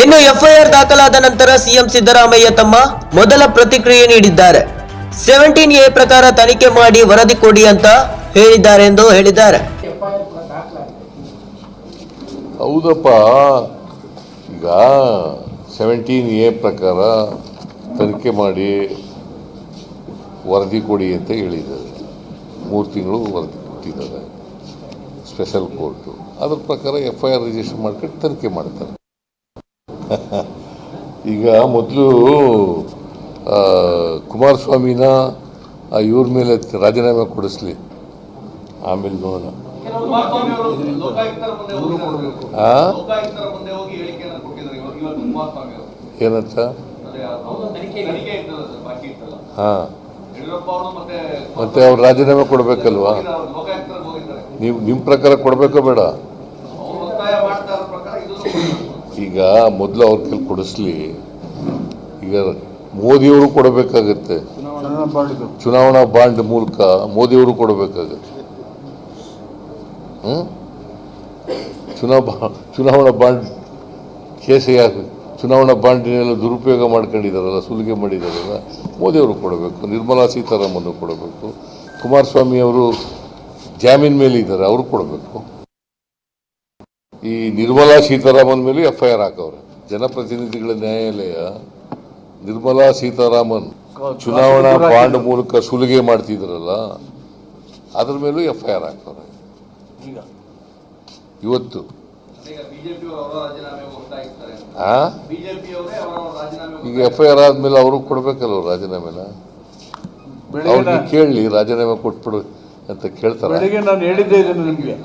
ಇನ್ನು ಎಫ್ಐಆರ್ ದಾಖಲಾದ ನಂತರ ಸಿಎಂ ಸಿದ್ದರಾಮಯ್ಯ ತಮ್ಮ ಮೊದಲ ಪ್ರತಿಕ್ರಿಯೆ ನೀಡಿದ್ದಾರೆ. ಸೆವೆಂಟೀನ್ ಎ ಪ್ರಕಾರ ತನಿಖೆ ಮಾಡಿ ವರದಿ ಕೊಡಿ ಅಂತ ಹೇಳಿದ್ದಾರೆ ಎಂದು ಹೇಳಿದ್ದಾರೆ. ಹೌದಪ್ಪ. ಈಗ ಸೆವೆಂಟೀನ್ ಎ ಪ್ರಕಾರ ತನಿಖೆ ಮಾಡಿ ವರದಿ ಕೊಡಿ ಅಂತ ಹೇಳಿದ್ದಾರೆ. ಮೂರು ತಿಂಗಳು ವರದಿ ಕೊಟ್ಟಿದ್ದಾರೆ. ಸ್ಪೆಷಲ್ ಕೋರ್ಟು ಅದ್ರ ಪ್ರಕಾರ ಎಫ್ ಐ ಆರ್ ರಿಜಿಸ್ಟರ್ ಮಾಡ್ಕೊಂಡು ತನಿಖೆ ಮಾಡ್ತಾರೆ. ಈಗ ಮೊದಲು ಕುಮಾರಸ್ವಾಮಿನ ಇವ್ರ ಮೇಲೆ ರಾಜೀನಾಮೆ ಕೊಡಿಸ್ಲಿ. ಆಮೇಲೆ ನೋಡೋಣ. ಏನಂತ? ಹಾಂ ಮತ್ತೆ ಅವ್ರು ರಾಜೀನಾಮೆ ಕೊಡಬೇಕಲ್ವಾ? ನೀವು ನಿಮ್ಮ ಪ್ರಕಾರ ಕೊಡಬೇಕೋ ಬೇಡ? ಈಗ ಮೊದಲು ಅವ್ರ ಕೈಲಿ ಕೊಡಿಸ್ಲಿ. ಈಗ ಮೋದಿಯವರು ಕೊಡಬೇಕಾಗತ್ತೆ. ಚುನಾವಣಾ ಬಾಂಡ್ ಮೂಲಕ ಮೋದಿಯವರು ಕೊಡಬೇಕಾಗತ್ತೆ. ಹ್ಮ್? ಚುನಾವ, ಚುನಾವಣಾ ಬಾಂಡ್ ಕೇಸಿಗೆ ಚುನಾವಣಾ ಬಾಂಡಿನೆಲ್ಲ ದುರುಪಯೋಗ ಮಾಡ್ಕೊಂಡಿದ್ದಾರಲ್ಲ, ಸುಲಿಗೆ ಮಾಡಿದಾರಲ್ಲ ಮೋದಿಯವರು ಕೊಡಬೇಕು, ನಿರ್ಮಲಾ ಸೀತಾರಾಮನ್ ಕೊಡಬೇಕು ಕುಮಾರಸ್ವಾಮಿ ಅವರು ಜಾಮೀನ್ ಮೇಲೆ ಇದ್ದಾರೆ ಅವರು ಕೊಡಬೇಕು. ಈ ನಿರ್ಮಲಾ ಸೀತಾರಾಮನ್ ಮೇಲೆ ಎಫ್ ಐ ಆರ್ ಹಾಕವ್ರೆ. ಜನಪ್ರತಿನಿಧಿಗಳ ನ್ಯಾಯಾಲಯ ನಿರ್ಮಲಾ ಸೀತಾರಾಮನ್ ಚುನಾವಣಾ ಬಾಂಡ್ ಮೂಲಕ ಸುಲಿಗೆ ಮಾಡ್ತಿದ್ರಲ್ಲ ಅದ್ರ ಮೇಲೂ ಎಫ್ ಐ ಆರ್ ಹಾಕವ್ರೆ ಇವತ್ತು. ಈಗ ಎಫ್ ಐ ಆರ್ ಆದ್ಮೇಲೆ ಅವರು ಕೊಡ್ಬೇಕಲ್ವ ರಾಜೀನಾಮೆನ? ಅವ್ರಿಗೆ ಕೇಳಲಿ ರಾಜೀನಾಮೆ ಕೊಟ್ಬಿಡು ಅಂತ ಕೇಳ್ತಾರೆ? ಬೆಳಿಗ್ಗೆ ನಾನು ಹೇಳಿದ್ದೆ ಇದನ್ನು ನಿಮಗೆ.